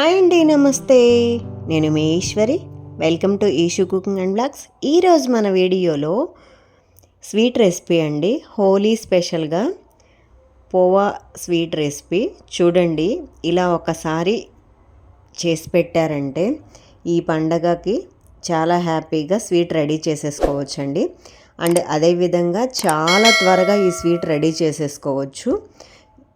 Hi అండి నమస్తే. నేను మీ Eshwari. Welcome to Eshu cooking and blogs. ఈరోజు మన వీడియోలో స్వీట్ రెసిపీ అండి. హోలీ స్పెషల్గా పోవా స్వీట్ రెసిపీ. చూడండి ఇలా ఒకసారి చేసి పెట్టారంటే ఈ పండగకి చాలా హ్యాపీగా స్వీట్ రెడీ చేసేసుకోవచ్చండి. అండ్ అదేవిధంగా చాలా త్వరగా ఈ స్వీట్ రెడీ చేసేసుకోవచ్చు.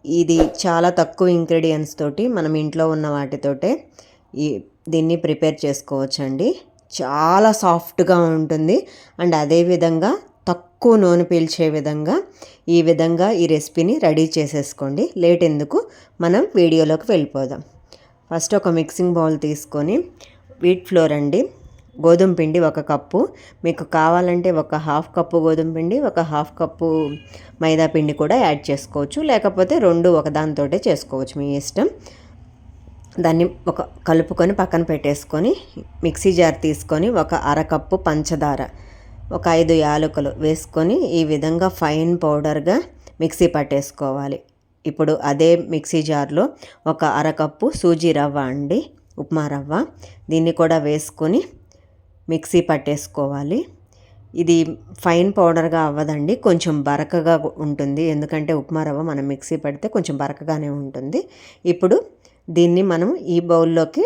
ఇది చాలా తక్కువ ఇంగ్రీడియంట్స్ తోటి మనం ఇంట్లో ఉన్న వాటితోటే ఈ దీన్ని ప్రిపేర్ చేసుకోవచ్చండి. చాలా సాఫ్ట్గా ఉంటుంది. అండ్ అదేవిధంగా తక్కువ నూనె పీల్చే విధంగా ఈ విధంగా ఈ రెసిపీని రెడీ చేసేసుకోండి. లేట్ ఎందుకు? మనం వీడియోలోకి వెళ్ళిపోదాం. ఫస్ట్ ఒక మిక్సింగ్ బౌల్ తీసుకొని వీట్ ఫ్లోర్ అండి. గోధుమ పిండి ఒక కప్పు. మీకు కావాలంటే ఒక హాఫ్ కప్పు గోధుమ పిండి ఒక హాఫ్ కప్పు మైదా పిండి కూడా యాడ్ చేసుకోవచ్చు. లేకపోతే రెండు ఒకదానితోటే చేసుకోవచ్చు మీ ఇష్టం. దాన్ని ఒక కలుపుకొని పక్కన పెట్టేసుకొని మిక్సీ జార్ తీసుకొని ఒక అరకప్పు పంచదార ఒక ఐదు యాలకులు వేసుకొని ఈ విధంగా ఫైన్ పౌడర్గా మిక్సీ పట్టేసుకోవాలి. ఇప్పుడు అదే మిక్సీ జార్లో ఒక అరకప్పు సూజీ రవ్వ అండి ఉప్మా రవ్వ. దీన్ని కూడా వేసుకొని మిక్సీ పట్టేసుకోవాలి. ఇది ఫైన్ పౌడర్గా అవ్వదండి. కొంచెం బరకగా ఉంటుంది. ఎందుకంటే ఉప్మా రవ్వ మనం మిక్సీ పడితే కొంచెం బరకగానే ఉంటుంది. ఇప్పుడు దీన్ని మనం ఈ బౌల్లోకి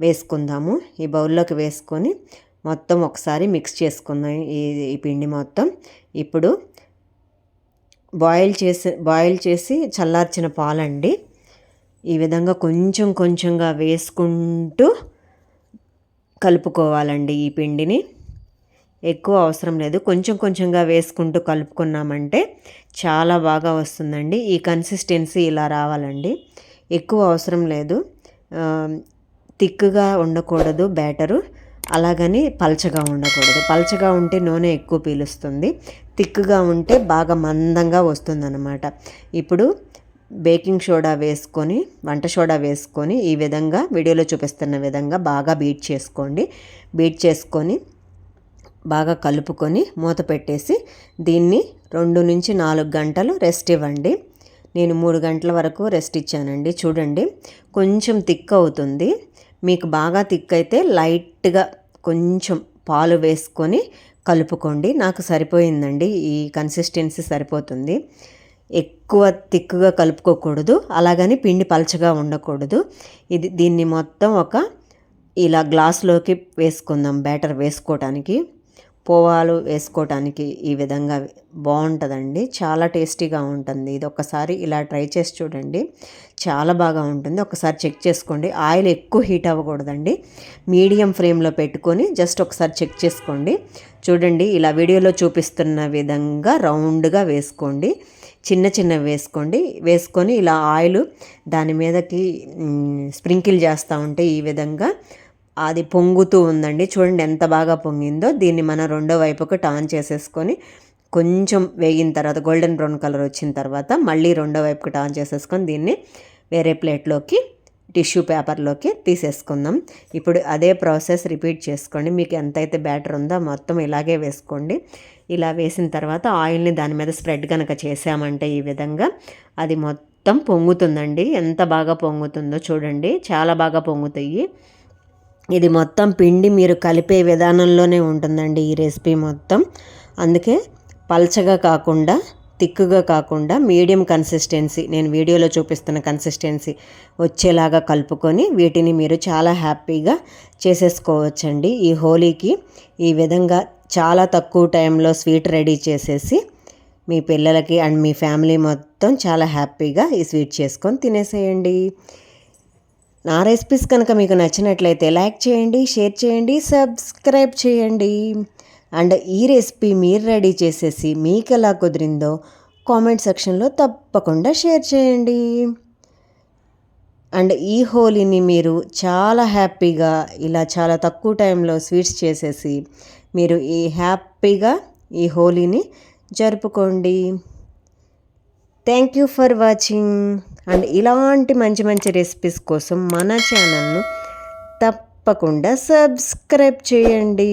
వేసుకుందాము. ఈ బౌల్లోకి వేసుకొని మొత్తం ఒకసారి మిక్స్ చేసుకుందాం. ఈ ఈ పిండి మొత్తం. ఇప్పుడు బాయిల్ చేసి బాయిల్ చేసి చల్లార్చిన పాలండి. ఈ విధంగా కొంచెం కొంచెంగా వేసుకుంటూ కలుపుకోవాలండి ఈ పిండిని. ఎక్కువ అవసరం లేదు. కొంచెం కొంచెంగా వేసుకుంటూ కలుపుకున్నామంటే చాలా బాగా వస్తుందండి. ఈ కన్సిస్టెన్సీ ఇలా రావాలండి. ఎక్కువ అవసరం లేదు. థిక్గా ఉండకూడదు బ్యాటరు. అలాగని పల్చగా ఉండకూడదు. పల్చగా ఉంటే నూనె ఎక్కువ పీలుస్తుంది. థిక్గా ఉంటే బాగా మందంగా వస్తుందన్నమాట. ఇప్పుడు బేకింగ్ సోడా వేసుకొని వంట సోడా వేసుకొని ఈ విధంగా వీడియోలో చూపిస్తున్న విధంగా బాగా బీట్ చేసుకోండి. బీట్ చేసుకొని బాగా కలుపుకొని మూత పెట్టేసి దీన్ని రెండు నుంచి నాలుగు గంటలు రెస్ట్ ఇవ్వండి. నేను మూడు గంటల వరకు రెస్ట్ ఇచ్చానండి. చూడండి కొంచెం థిక్ అవుతుంది. మీకు బాగా థిక్ అయితే లైట్గా కొంచెం పాలు వేసుకొని కలుపుకోండి. నాకు సరిపోయిందండి. ఈ కన్సిస్టెన్సీ సరిపోతుంది. ఎక్కువ తిక్కుగా కలుపుకోకూడదు. అలాగని పిండి పలచగా ఉండకూడదు. ఇది దీన్ని మొత్తం ఒక ఇలా గ్లాస్లోకి వేసుకుందాం బ్యాటర్ వేసుకోవటానికి. పోవాలు వేసుకోవటానికి ఈ విధంగా బాగుంటుందండి. చాలా టేస్టీగా ఉంటుంది. ఇది ఒకసారి ఇలా ట్రై చేసి చూడండి. చాలా బాగా ఉంటుంది. ఒకసారి చెక్ చేసుకోండి. ఆయిల్ ఎక్కువ హీట్ అవ్వకూడదండి. మీడియం ఫ్లేమ్లో పెట్టుకొని జస్ట్ ఒకసారి చెక్ చేసుకోండి. చూడండి ఇలా వీడియోలో చూపిస్తున్న విధంగా రౌండ్గా వేసుకోండి. చిన్న చిన్నవి వేసుకోండి. వేసుకొని ఇలా ఆయిల్ దాని మీదకి స్ప్రింకిల్ చేస్తూ ఉంటే ఈ విధంగా అది పొంగుతూ ఉందండి. చూడండి ఎంత బాగా పొంగిందో. దీన్ని మనం రెండో వైపుకు టర్న్ చేసేసుకొని కొంచెం వేగిన తర్వాత గోల్డెన్ బ్రౌన్ కలర్ వచ్చిన తర్వాత మళ్ళీ రెండో వైపుకి టర్న్ చేసేసుకొని దీన్ని వేరే ప్లేట్లోకి టిష్యూ పేపర్లోకి తీసేసుకుందాం. ఇప్పుడు అదే ప్రాసెస్ రిపీట్ చేసుకోండి. మీకు ఎంతైతే బ్యాటర్ ఉందో మొత్తం ఇలాగే వేసుకోండి. ఇలా వేసిన తర్వాత ఆయిల్ని దాని మీద స్ప్రెడ్ కనుక చేసామంటే ఈ విధంగా అది మొత్తం పొంగుతుందండి. ఎంత బాగా పొంగుతుందో చూడండి. చాలా బాగా పొంగుతాయి. ఇది మొత్తం పిండి మీరు కలిపే విధానంలోనే ఉంటుందండి ఈ రెసిపీ మొత్తం. అందుకే పల్చగా కాకుండా థిక్గా కాకుండా మీడియం కన్సిస్టెన్సీ నేను వీడియోలో చూపిస్తున్న కన్సిస్టెన్సీ వచ్చేలాగా కలుపుకొని వీటిని మీరు చాలా హ్యాపీగా చేసేసుకోవచ్చండి. ఈ హోలీకి ఈ విధంగా చాలా తక్కువ టైంలో స్వీట్ రెడీ చేసేసి మీ పిల్లలకి అండ్ మీ ఫ్యామిలీ మొత్తం చాలా హ్యాపీగా ఈ స్వీట్ చేసుకొని తినేసేయండి. నా రెసిపీస్ కనుక మీకు నచ్చినట్లయితే లైక్ చేయండి షేర్ చేయండి సబ్స్క్రైబ్ చేయండి. అండ్ ఈ రెసిపీ మీరు రెడీ చేసేసి మీకు ఎలా కుదిరిందో కామెంట్ సెక్షన్లో తప్పకుండా షేర్ చేయండి. అండ్ ఈ హోలీని మీరు చాలా హ్యాపీగా ఇలా చాలా తక్కువ టైంలో స్వీట్స్ చేసేసి మీరు ఈ హ్యాపీగా ఈ హోలీని జరుపుకోండి. Thank you for watching. And ఇలాంటి మంచి మంచి రెసిపీస్ కోసం మన ఛానల్ను తప్పకుండా సబ్స్క్రైబ్ చేయండి.